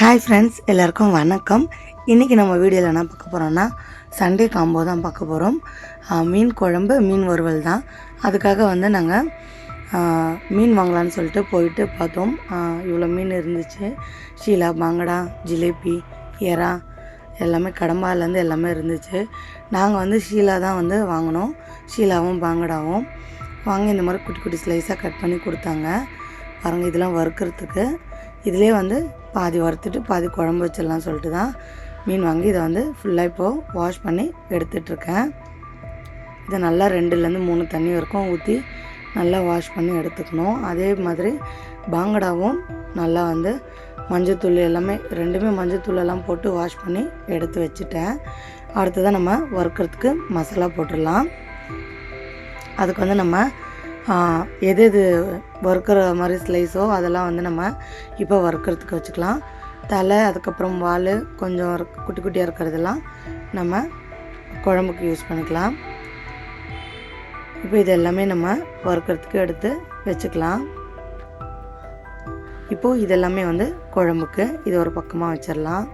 Hi friends எல்லாருக்கும் வணக்கம். இன்றைக்கி நம்ம வீடியோவில் என்ன பார்க்க போகிறோம்னா சண்டே காம்போ தான் பார்க்க போகிறோம் மீன் குழம்பு மீன் வறுவல் தான். அதுக்காக வந்து நாங்கள் மீன் வாங்கலான்னு சொல்லிட்டு போயிட்டு பார்த்தோம். இவ்வளோ மீன் இருந்துச்சு. ஷீலா பாங்கடா ஜிலேபி எறா எல்லாமே கடம்பாலேருந்து எல்லாமே இருந்துச்சு. நாங்கள் வந்து ஷீலா தான் வந்து வாங்கினோம். ஷீலாவும் பாங்கடாவும் வாங்கி இந்த மாதிரி குட்டி குட்டி ஸ்லைஸாக கட் பண்ணி கொடுத்தாங்க. பாருங்கள் இதெல்லாம் வறுக்கிறதுக்கு. இதிலே வந்து பாதி வறுத்துட்டு பாதி குழம்பு வச்சிடலாம் சொல்லிட்டு தான் மீன் வாங்கி இதை வந்து ஃபுல்லாக இப்போது வாஷ் பண்ணி எடுத்துட்ருக்கேன் இதை நல்லா ரெண்டுலேருந்து மூணு தண்ணி வரைக்கும் ஊற்றி நல்லா வாஷ் பண்ணி எடுத்துக்கணும். அதே மாதிரி பாங்கடாவும் நல்லா வந்து மஞ்சத்தூள் எல்லாமே ரெண்டுமே மஞ்சத்தூள் எல்லாம் போட்டு வாஷ் பண்ணி எடுத்து வச்சுட்டேன். அடுத்ததான் நம்ம வறுக்கிறதுக்கு மசாலா போட்டுடலாம். அதுக்கு வந்து நம்ம எது எது வறுக்கிற மாதிரி ஸ்லைஸோ அதெல்லாம் வந்து நம்ம இப்போ வறுக்கிறதுக்கு வச்சுக்கலாம். தலை அதுக்கப்புறம் வால் கொஞ்சம் குட்டி குட்டியாக இருக்கிறதெல்லாம் நம்ம குழம்புக்கு யூஸ் பண்ணிக்கலாம். இப்போ இது எல்லாமே நம்ம வறுக்கிறதுக்கு எடுத்து வச்சுக்கலாம். இப்போது இதெல்லாமே வந்து குழம்புக்கு இது ஒரு பக்கமாக வச்சிடலாம்.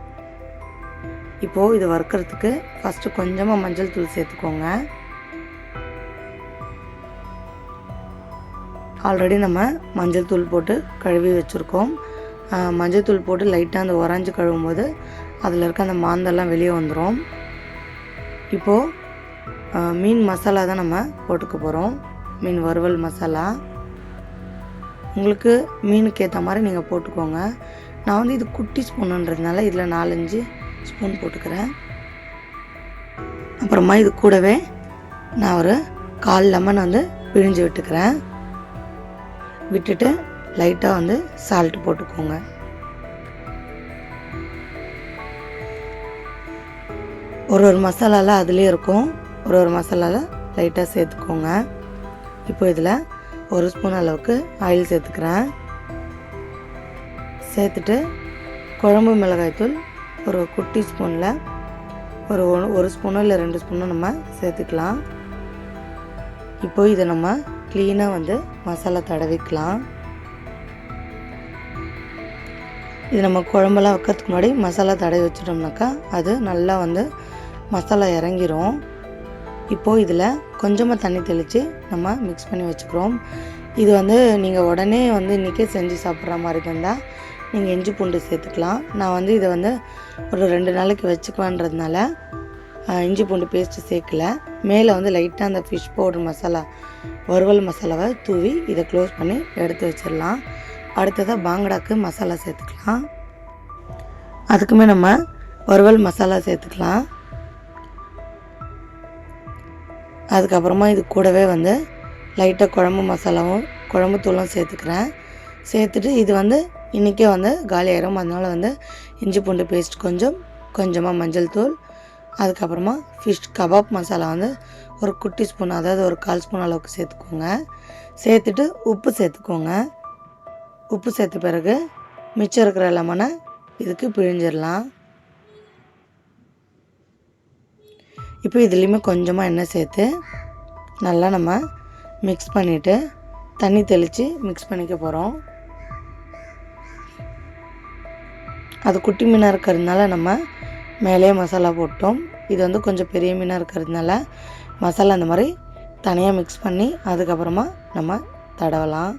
இப்போது இது வறுக்கிறதுக்கு ஃபஸ்ட்டு கொஞ்சமாக மஞ்சள் தூள் சேர்த்துக்கோங்க. ஆல்ரெடி நம்ம மஞ்சள் தூள் போட்டு கழுவி வச்சுருக்கோம். மஞ்சள் தூள் போட்டு லைட்டாக அந்த உறைஞ்சி கழுவும் போது அதில் இருக்க அந்த மாந்தெல்லாம் வெளியே வந்துடும் இப்போது மீன் மசாலா தான் நம்ம போட்டுக்க போகிறோம் மீன் வறுவல் மசாலா. உங்களுக்கு மீனுக்கு ஏற்ற மாதிரி நீங்கள் போட்டுக்கோங்க. நான் வந்து இது குட்டி ஸ்பூனுன்றதுனால இதில் நாலஞ்சு ஸ்பூன் போட்டுக்கிறேன். அப்புறமா இது கூடவே நான் ஒரு கால் லெமன் வந்து பிழிஞ்சு விட்டுக்கிறேன். விட்டுட்டு லைட்டாக வந்து சால்ட் போட்டுக்கோங்க. ஒரு ஒரு மசாலாலாம் அதுலேயே இருக்கும். ஒரு ஒரு மசாலாவில் லைட்டாக சேர்த்துக்கோங்க. இப்போ இதில் ஒரு ஸ்பூன் அளவுக்கு ஆயில் சேர்த்துக்கிறேன். சேர்த்துட்டு குழம்பு மிளகாய்த்தூள் ஒரு குட்டி ஸ்பூனில் ஒரு ஒன்று- ஒரு ஸ்பூனோ இல்லை ரெண்டு ஸ்பூனோ நம்ம சேர்த்துக்கலாம். இப்போ இதை நம்ம க்ளீனாக வந்து மசாலா தடவிக்கலாம். இது நம்ம குழம்பெல்லாம் வைக்கிறதுக்கு முன்னாடி மசாலா தடவி வச்சிட்டோம்னாக்கா அது நல்லா வந்து மசாலா இறங்கிரும். இப்போது இதில் கொஞ்சமாக தண்ணி தெளித்து நம்ம மிக்ஸ் பண்ணி வச்சுக்கிறோம். இது வந்து நீங்கள் உடனே வந்து இன்றைக்கே செஞ்சு சாப்பிட்ற மாதிரி இருந்தால் நீங்கள் இஞ்சி பூண்டு சேர்த்துக்கலாம். நான் வந்து இதை வந்து ஒரு ரெண்டு நாளைக்கு வச்சுக்குவேன்றதுனால இஞ்சி பூண்டு பேஸ்ட்டு சேர்க்கல. மேலே வந்து லைட்டாக அந்த ஃபிஷ் பவுடர் மசாலா வறுவல் மசாலாவை தூவி இதை க்ளோஸ் பண்ணி எடுத்து வச்சிடலாம். அடுத்ததாக பாங்கடாக்கு மசாலா சேர்த்துக்கலாம். அதுக்குமே நம்ம வறுவல் மசாலா சேர்த்துக்கலாம். அதுக்கப்புறமா இது கூடவே வந்து லைட்டாக குழம்பு மசாலாவும் குழம்பு தூளும் சேர்த்துக்கிறேன். சேர்த்துட்டு இது வந்து இன்றைக்கே வந்து காலி ஆயிரும். அதனால் வந்து இஞ்சி பூண்டு பேஸ்ட் கொஞ்சம் கொஞ்சமாக மஞ்சள் தூள் அதுக்கப்புறமா ஃபிஷ் கபாப் மசாலா வந்து ஒரு குட்டி ஸ்பூன் அதாவது ஒரு கால் ஸ்பூன் அளவுக்கு சேர்த்துக்கோங்க. சேர்த்துட்டு உப்பு சேர்த்துக்கோங்க. உப்பு சேர்த்த பிறகு மிச்சம் இருக்கிற லெமனை இதுக்கு பிழிஞ்சிடலாம். இப்போ இதுலேயுமே கொஞ்சமாக எண்ணெய் சேர்த்து நல்லா நம்ம மிக்ஸ் பண்ணிவிட்டு தண்ணி தெளித்து மிக்ஸ் பண்ணிக்க போகிறோம் அது குட்டி மீனாக இருக்கிறதுனால நம்ம மேலேயே மசாலா போட்டோம். இது வந்து கொஞ்சம் பெரிய மீனாக இருக்கிறதுனால மசாலா அந்த மாதிரி தனியாக மிக்ஸ் பண்ணி அதுக்கப்புறமா நம்ம தடவலாம்.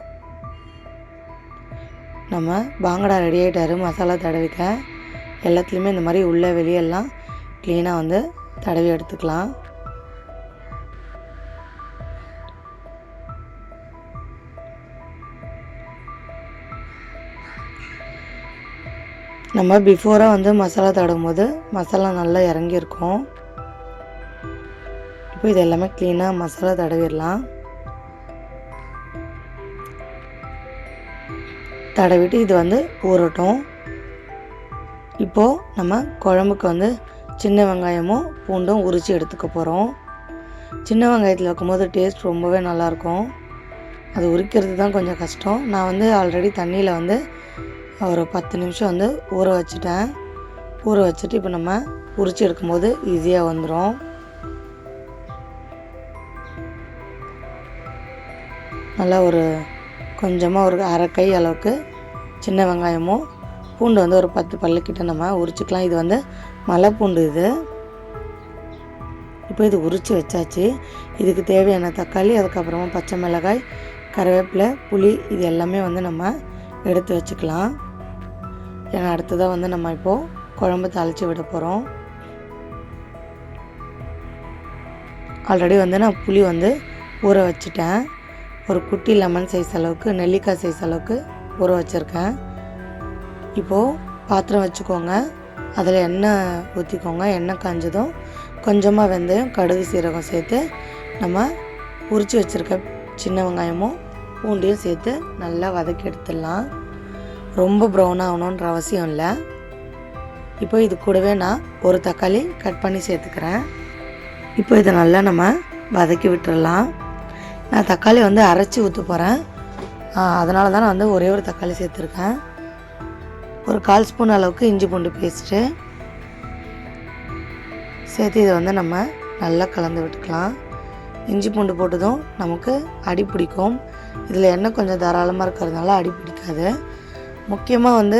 நம்ம பாங்கடா ரெடி ஆகிட்டாரு மசாலா தடவிக்க எல்லாத்துலேயுமே இந்த மாதிரி உள்ளே வெளியெல்லாம் க்ளீனாக வந்து தடவி எடுத்துக்கலாம். நம்ம பிஃபோராக வந்து மசாலா தடவும் போது மசாலா நல்லா இறங்கியிருக்கும். இப்போ இது எல்லாமே க்ளீனாக மசாலா தடவிடலாம். தடவிட்டு இது வந்து ஊறட்டும். இப்போது நம்ம குழம்புக்கு வந்து சின்ன வெங்காயமும் பூண்டும் உரித்து எடுத்துக்க போகிறோம் சின்ன வெங்காயத்தில் வைக்கும்போது டேஸ்ட் ரொம்பவே நல்லாயிருக்கும். அது உரிக்கிறது தான் கொஞ்சம் கஷ்டம். நான் வந்து ஆல்ரெடி தண்ணியில் வந்து ஒரு பத்து நிமிஷம் வந்து ஊற வச்சுட்டேன். ஊற வச்சுட்டு இப்போ நம்ம உரிச்சு எடுக்கும்போது ஈஸியாக வந்துடும் நல்லா ஒரு கொஞ்சமாக ஒரு அரை கை அளவுக்கு சின்ன வெங்காயமும் பூண்டு வந்து ஒரு பத்து பல்லுக்கிட்ட நம்ம உரிச்சுக்கலாம். இது வந்து மலை பூண்டு இது. இப்போ இது உரித்து வச்சாச்சு. இதுக்கு தேவையான தக்காளி அதுக்கப்புறமா பச்சை மிளகாய் கருவேப்பிலை புளி இது எல்லாமே வந்து நம்ம எடுத்து வச்சுக்கலாம். ஏன்னா அடுத்ததாக வந்து நம்ம இப்போது குழம்பு தாளித்து விட போகிறோம் ஆல்ரெடி வந்து நான் புளி வந்து ஊற வச்சுட்டேன். ஒரு குட்டி லெமன் சைஸ் அளவுக்கு நெல்லிக்காய் சைஸ் அளவுக்கு ஊற வச்சுருக்கேன். இப்போது பாத்திரம் வச்சுக்கோங்க. அதில் எண்ணெய் ஊற்றிக்கோங்க எண்ணெய் காஞ்சதும் கொஞ்சமாக வெந்தயம் கடுகு சீரகம் சேர்த்து நம்ம உரித்து வச்சுருக்க சின்ன வெங்காயமும் பூண்டையும் சேர்த்து நல்லா வதக்கி எடுத்துடலாம். ரொம்ப ப்ரௌன் ஆகணுன்ற அவசியம் இல்லை. இப்போ இது கூடவே நான் ஒரு தக்காளி கட் பண்ணி சேர்த்துக்கிறேன். இப்போ இதை நல்லா நம்ம வதக்கி விட்டுறலாம் நான் தக்காளி வந்து அரைச்சி ஊற்ற போகிறேன் அதனால தான் நான் வந்து ஒரே ஒரு தக்காளி சேர்த்துருக்கேன். ஒரு கால் ஸ்பூன் அளவுக்கு இஞ்சி பூண்டு பேஸ்ட்டு. சேர்த்து இதை வந்து நம்ம நல்லா கலந்து விட்டுக்கலாம். இஞ்சி பூண்டு போட்டதும் நமக்கு அடி பிடிக்கும். இதில் எண்ணெய் கொஞ்சம் தாராளமாக இருக்கிறதுனால அடி பிடிக்காது. முக்கியமாக வந்து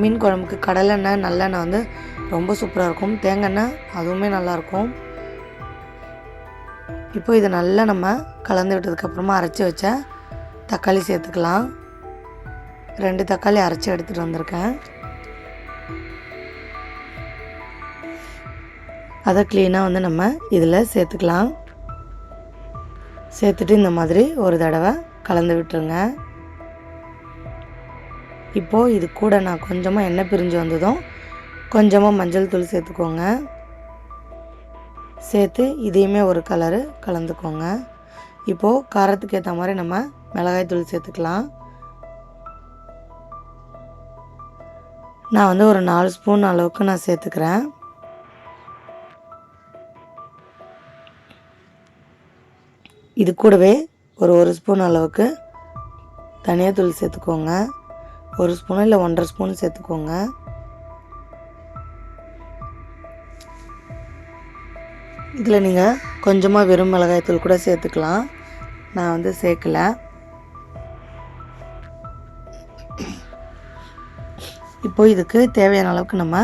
மீன் குழம்புக்கு கடலெண்ணெய் நல்லெண்ணெய் வந்து ரொம்ப சூப்பராக இருக்கும். தேங்காய் எண்ணெய் அதுவுமே நல்லாயிருக்கும் இப்போ இதை நல்லா நம்ம கலந்து விட்டதுக்கப்புறமா அரைச்சி வச்ச தக்காளி சேர்த்துக்கலாம். ரெண்டு தக்காளி அரைச்சி எடுத்துகிட்டு வந்திருக்கேன். அதை க்ளீனாக வந்து நம்ம இதில் சேர்த்துக்கலாம். சேர்த்துட்டு இந்த மாதிரி ஒரு தடவை கலந்து விட்டுருங்க. இப்போது இது கூட நான் கொஞ்சமாக எண்ணெய் பிரிஞ்சு வந்ததும் கொஞ்சமாக மஞ்சள் தூள் சேர்த்துக்கோங்க. சேர்த்து இதையுமே ஒரு கலரு கலந்துக்கோங்க. இப்போது காரத்துக்கு ஏற்ற மாதிரி நம்ம மிளகாய் தூள் சேர்த்துக்கலாம். நான் வந்து ஒரு நாலு ஸ்பூன் அளவுக்கு நான் சேர்த்துக்கிறேன். இது கூடவே ஒரு ஒரு ஸ்பூன் அளவுக்கு தனியாத்தூள் சேர்த்துக்கோங்க. ஒரு ஸ்பூன் இல்லை ஒன்றரை ஸ்பூன் சேர்த்துக்கோங்க. இதில் நீங்கள் கொஞ்சமாக வெறும் மிளகாய்த்தூள் கூட சேர்த்துக்கலாம். நான் வந்து சேர்க்கல. இப்போ இதுக்கு தேவையான அளவுக்கு நம்ம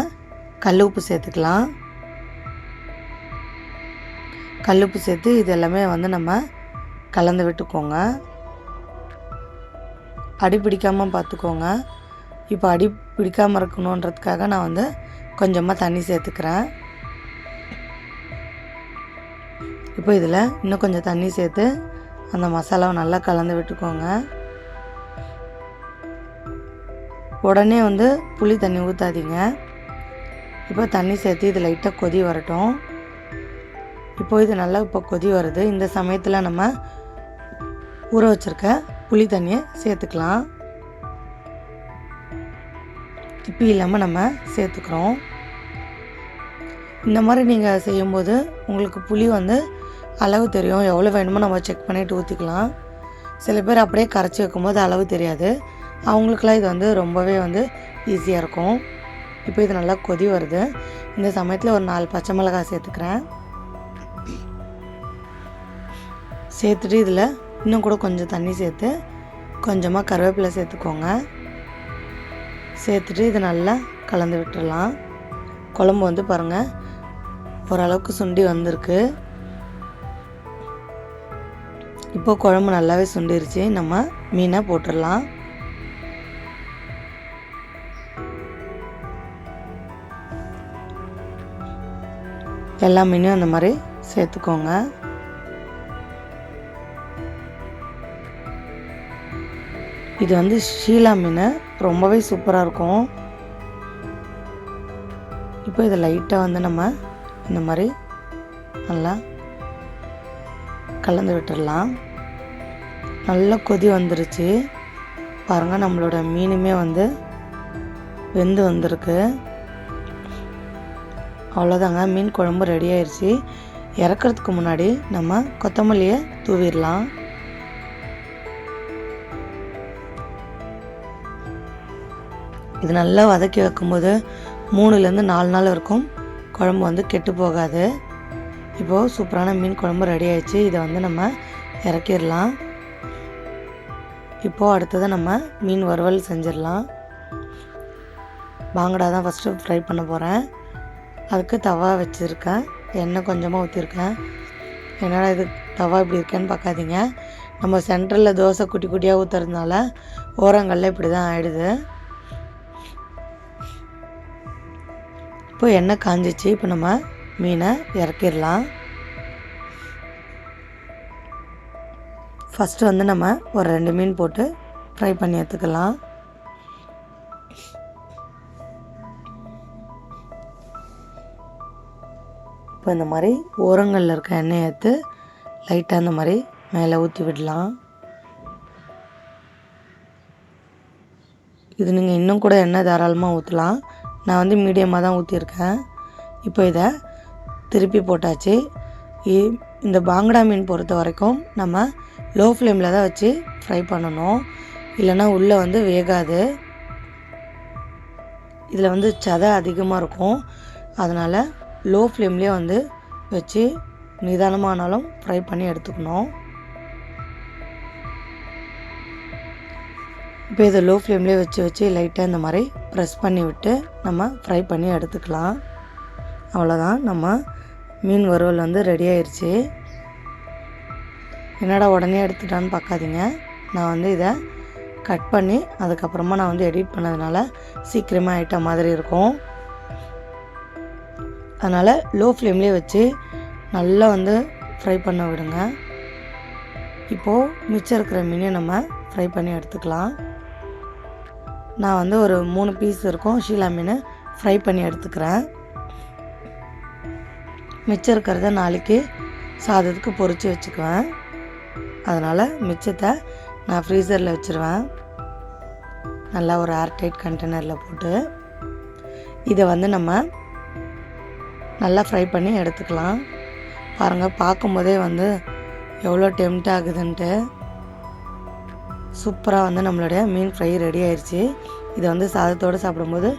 கல் உப்பு சேர்த்துக்கலாம். கல் உப்பு சேர்த்து இது எல்லாமே வந்து நம்ம கலந்து விட்டுக்கோங்க. அடி பிடிக்காமல் பார்த்துக்கோங்க. இப்போ அடி பிடிக்காமல் இருக்கணுன்றதுக்காக நான் வந்து கொஞ்சமாக தண்ணி சேர்த்துக்கிறேன். இப்போ இதில் இன்னும் கொஞ்சம் தண்ணி சேர்த்து அந்த மசாலாவை நல்லா கலந்து விட்டுக்கோங்க. உடனே வந்து புளி தண்ணி ஊற்றாதீங்க இப்போ தண்ணி சேர்த்து இது லைட்டாக கொதி வரட்டும். இப்போ இது நல்லா இப்போ கொதி வருது. இந்த சமயத்தில் நம்ம ஊற வச்சுருக்க புளி தண்ணியை சேர்த்துக்கலாம். இப்போ இல்லாமல் நம்ம சேர்த்துக்கிறோம். இந்த மாதிரி நீங்கள் செய்யும்போது உங்களுக்கு புளி வந்து அளவு தெரியும். எவ்வளோ வேணுமோ நம்ம செக் பண்ணிவிட்டு ஊற்றிக்கலாம் சில பேர் அப்படியே கரைச்சி வைக்கும்போது அளவு தெரியாது. அவங்களுக்குலாம் இது வந்து ரொம்பவே வந்து ஈஸியாக இருக்கும். இப்போ இது நல்லா கொதி வருது. இந்த சமயத்தில் ஒரு நாலு பச்சை மிளகாய் சேர்த்துக்கிறேன். சேர்த்துட்டு இதில் இன்னும் கூட கொஞ்சம் தண்ணி சேர்த்து கொஞ்சமாக கருவேப்பிலை சேர்த்துக்கோங்க. சேர்த்துட்டு இது நல்லா கலந்து விட்டுடலாம் குழம்பு வந்து பாருங்கள் ஓரளவுக்கு சுண்டி வந்திருக்கு. இப்போ குழம்பு நல்லாவே சுண்டிருச்சு. நம்ம மீனை போட்டுடலாம். எல்லா மீனும் அந்த மாதிரி சேர்த்துக்கோங்க. இது வந்து ஷீலா மீன். ரொம்பவே சூப்பராக இருக்கும். இப்போ இதை லைட்டாக வந்து நம்ம இந்த மாதிரி நல்லா கலந்து விட்டுடலாம். நல்லா கொதி வந்துருச்சு. பாருங்கள் நம்மளோட மீனுமே வந்து வெந்து வந்திருக்கு. அவ்வளோதாங்க மீன் குழம்பு ரெடி ஆயிடுச்சு இறக்கிறதுக்கு முன்னாடி நம்ம கொத்தமல்லியை தூவிடலாம். இது நல்லா வதக்கி வைக்கும்போது மூணுலேருந்து நாலு நாள் வரைக்கும் குழம்பு வந்து கெட்டு போகாது. இப்போது சூப்பரான மீன் குழம்பு ரெடி ஆயிடுச்சு. இதை வந்து நம்ம இறக்கிடலாம். இப்போது அடுத்தது நம்ம மீன் வறுவல் செஞ்சிடலாம். பாங்கடா தான் ஃபஸ்ட்டு ஃப்ரை பண்ண போகிறேன் அதுக்கு தவா வச்சுருக்கேன். எண்ணெய் கொஞ்சமாக ஊற்றிருக்கேன் என்னடா இது தவா இப்படி இருக்கேன்னு பார்க்காதீங்க. நம்ம சென்டரில் தோசை குட்டி குட்டியாக ஊற்றுறதுனால ஓரங்களில் இப்படி தான் ஆகிடுது இப்போ எண்ணெய் காஞ்சிச்சு. இப்போ நம்ம மீனை இறக்கிடலாம். ஃபஸ்ட்டு வந்து நம்ம ஒரு ரெண்டு மீன் போட்டு ஃப்ரை பண்ணி எடுத்துக்கலாம். இப்போ இந்த மாதிரி ஓரங்களில் இருக்க எண்ணெயை எடுத்து லைட்டாக இந்த மாதிரி மேலே ஊற்றி விடலாம். இது நீங்கள் இன்னும் கூட எண்ணெய் தாராளமாக ஊற்றலாம் நான் வந்து மீடியமாக தான் ஊற்றிருக்கேன் இப்போ இதை திருப்பி போட்டாச்சு. இ- இந்த பாங்கடா மீன் பொறுத்த வரைக்கும் நம்ம லோ ஃப்ளேமில் தான் வச்சு ஃப்ரை பண்ணணும். இல்லைன்னா உள்ளே வந்து வேகாது. இதில் வந்து சதை அதிகமாக இருக்கும். அதனால் லோ ஃப்ளேம்லேயே வந்து வச்சு நிதானமானாலும் ஃப்ரை பண்ணி எடுத்துக்கணும். இப்போ இதை லோ ஃப்ளேம்லேயே வச்சு வச்சு லைட்டாக இந்த மாதிரி ப்ரெஸ் பண்ணி விட்டு நம்ம ஃப்ரை பண்ணி எடுத்துக்கலாம். அவ்வளோதான் நம்ம மீன் வறுவல் வந்து ரெடி ஆயிடுச்சு என்னடா உடனே எடுத்துட்டான்னு பார்க்காதீங்க. நான் வந்து இதை கட் பண்ணி அதுக்கப்புறமா நான் வந்து எடிட் பண்ணதுனால சீக்கிரமாக ஆகிட்ட மாதிரி இருக்கும். அதனால் லோ ஃப்ளேம்லேயே வச்சு நல்லா வந்து ஃப்ரை பண்ண விடுங்க. இப்போது மிச்சம் இருக்கிற மீனை நம்ம ஃப்ரை பண்ணி எடுத்துக்கலாம். நான் வந்து ஒரு மூணு பீஸ் இருக்கும் ஷீலா மீன் ஃப்ரை பண்ணி எடுத்துக்கிறேன். மிச்சம் இருக்கிறத நாளைக்கு சாதத்துக்கு பொறிச்சு வச்சுக்குவேன். அதனால் மிச்சத்தை நான் ஃப்ரீசரில் வச்சுருவேன். நல்லா ஒரு ஏர்டைட் கண்டெய்னரில் போட்டு இதை வந்து நம்ம நல்லா ஃப்ரை பண்ணி எடுத்துக்கலாம். பாருங்கள் பார்க்கும்போதே வந்து எவ்வளோ டெம்ட் ஆகுதுன்ட்டு சூப்பராக வந்து நம்மளுடைய மீன் ஃப்ரை ரெடி ஆயிடுச்சு இதை வந்து சாதத்தோடு சாப்பிடும்போது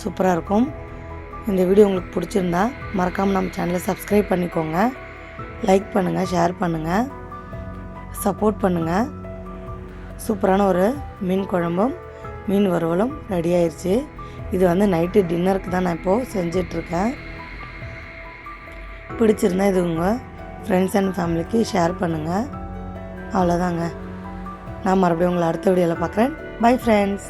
சூப்பராக இருக்கும். இந்த வீடியோ உங்களுக்கு பிடிச்சிருந்தா மறக்காமல் நம்ம சேனலை சப்ஸ்கிரைப் பண்ணிக்கோங்க. லைக் பண்ணுங்கள் ஷேர் பண்ணுங்கள் சப்போர்ட் பண்ணுங்கள் சூப்பரான ஒரு மீன் குழம்பும் மீன் வறுவலும் ரெடி ஆயிடுச்சு இது வந்து நைட்டு டின்னருக்கு தான் நான் இப்போது செஞ்சிட்ருக்கேன். பிடிச்சிருந்தா இது உங்கள் ஃப்ரெண்ட்ஸ் அண்ட் ஃபேமிலிக்கு ஷேர் பண்ணுங்கள் அவ்வளோதாங்க நான் மறுபடியும் உங்களை அடுத்த வீடியோவில் பார்க்குறேன் பை ஃப்ரெண்ட்ஸ்